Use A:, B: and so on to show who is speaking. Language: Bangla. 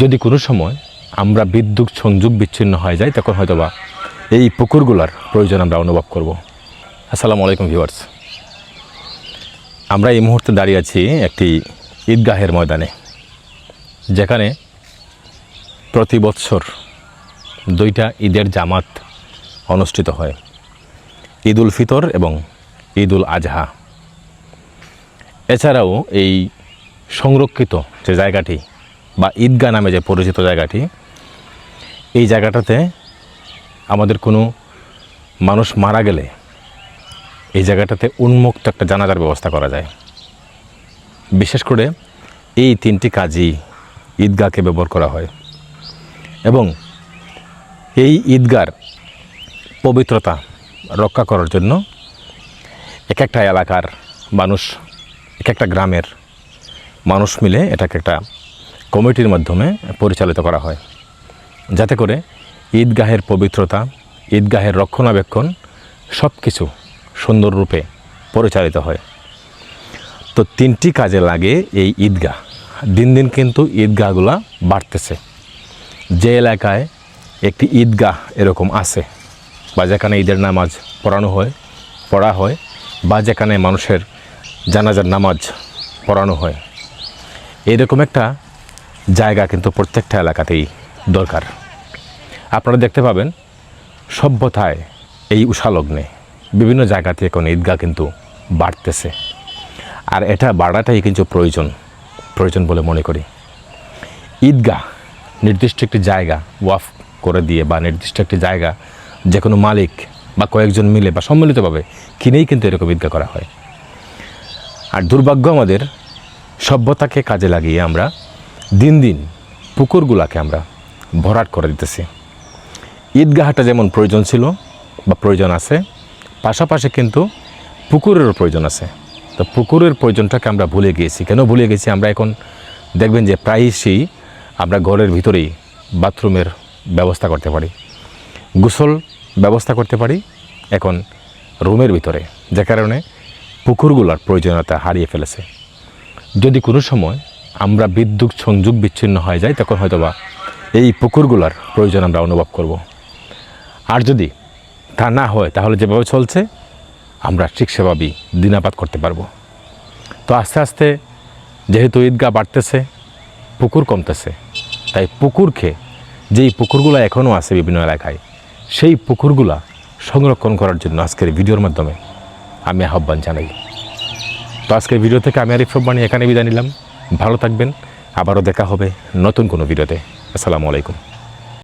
A: যদি কোনো সময় আমরা বিদ্যুৎ সংযোগ বিচ্ছিন্ন হয়ে যায়, তখন হয়তোবা এই পুকুরগুলোর প্রয়োজন আমরা অনুভব করব। আসসালামু আলাইকুম ভিউয়ার্স। আমরা এই মুহূর্তে দাঁড়িয়ে আছি একটি ঈদগাহের ময়দানে, যেখানে প্রতি বৎসর দুইটা ঈদের জামাত অনুষ্ঠিত হয় ঈদ উল ফিতর এবং ঈদ উল আজহা। এছাড়াও এই সংরক্ষিত যে জায়গাটি বা ঈদগাহ নামে যে পরিচিত জায়গাটি, এই জায়গাটাতে আমাদের কোনো মানুষ মারা গেলে এই জায়গাটাতে উন্মুক্ত একটা জানাজার ব্যবস্থা করা যায়। বিশেষ করে এই তিনটি কাজই ঈদগাহকে ব্যবহার করা হয়। এবং এই ঈদগার পবিত্রতা রক্ষা করার জন্য এক একটা এলাকার মানুষ, এক একটা গ্রামের মানুষ মিলে এটাকে একটা কমিটির মাধ্যমে পরিচালিত করা হয়। যাতে করে ঈদগাহের পবিত্রতা, ঈদগাহের রক্ষণাবেক্ষণ সব কিছু সুন্দররূপে পরিচালিত হয়। তো তিনটি কাজে লাগে এই ঈদগাহ। দিন দিন কিন্তু ঈদগাহগুলা বাড়তেছে। যে এলাকায় একটি ঈদগাহ এরকম আছে, বা যেখানে ঈদের নামাজ পড়ানো হয়, পড়া হয়, বা যেখানে মানুষের জানাজার নামাজ পড়ানো হয়, এরকম একটা জায়গা কিন্তু প্রত্যেকটা এলাকাতেই দরকার। আপনারা দেখতে পাবেন সভ্যতায় এই উষালগ্নে বিভিন্ন জায়গাতে এখন ঈদগাহ কিন্তু বাড়তেছে। আর এটা বাড়াটাই কিন্তু প্রয়োজন প্রয়োজন বলে মনে করি। ঈদগাহ নির্দিষ্ট একটি জায়গা ওয়াফ করে দিয়ে বা নির্দিষ্ট একটি জায়গা যে কোনো মালিক বা কয়েকজন মিলে বা সম্মিলিতভাবে কিনেই কিন্তু এরকম ঈদগাহ করা হয়। আর দুর্ভাগ্য আমাদের সভ্যতাকে কাজে লাগিয়ে আমরা দিন দিন পুকুরগুলাকে আমরা ভরাট করে দিতেছি। ঈদগাহটা যেমন প্রয়োজন ছিল বা প্রয়োজন আছে, পাশাপাশি কিন্তু পুকুরেরও প্রয়োজন আছে। তো পুকুরের প্রয়োজনটাকে আমরা ভুলে গিয়েছি। কেন ভুলে গেছি আমরা এখন দেখবেন যে প্রায়শই আমরা ঘরের ভিতরেই বাথরুমের ব্যবস্থা করতে পারি। গোসল ব্যবস্থা করতে পারি এখন রুমের ভিতরে, যে কারণে পুকুরগুলোর প্রয়োজনীয়তা হারিয়ে ফেলেছে। যদি কোনো সময় আমরা বিদ্যুৎ সংযোগ বিচ্ছিন্ন হয়ে যায়, তখন হয়তোবা এই পুকুরগুলোর প্রয়োজন আমরা অনুভব করব। আর যদি তা না হয়, তাহলে যেভাবে চলছে, আমরা ঠিক সেভাবেই দিনাপাত করতে পারব। তো আস্তে আস্তে যেহেতু ঈদগাহ বাড়তেছে, পুকুর কমতেছে, তাই পুকুরকে, যেই পুকুরগুলো এখনও আছে বিভিন্ন এলাকায়, সেই পুকুরগুলা সংরক্ষণ করার জন্য আজকের ভিডিওর মাধ্যমে আমি আহ্বান জানাই। তো আজকের ভিডিও থেকে আমি আরিফ রব্বানি এখানে বিদায় নিলাম। ভালো থাকবেন। আবারও দেখা হবে নতুন কোনো ভিডিওতে। আসসালামু আলাইকুম।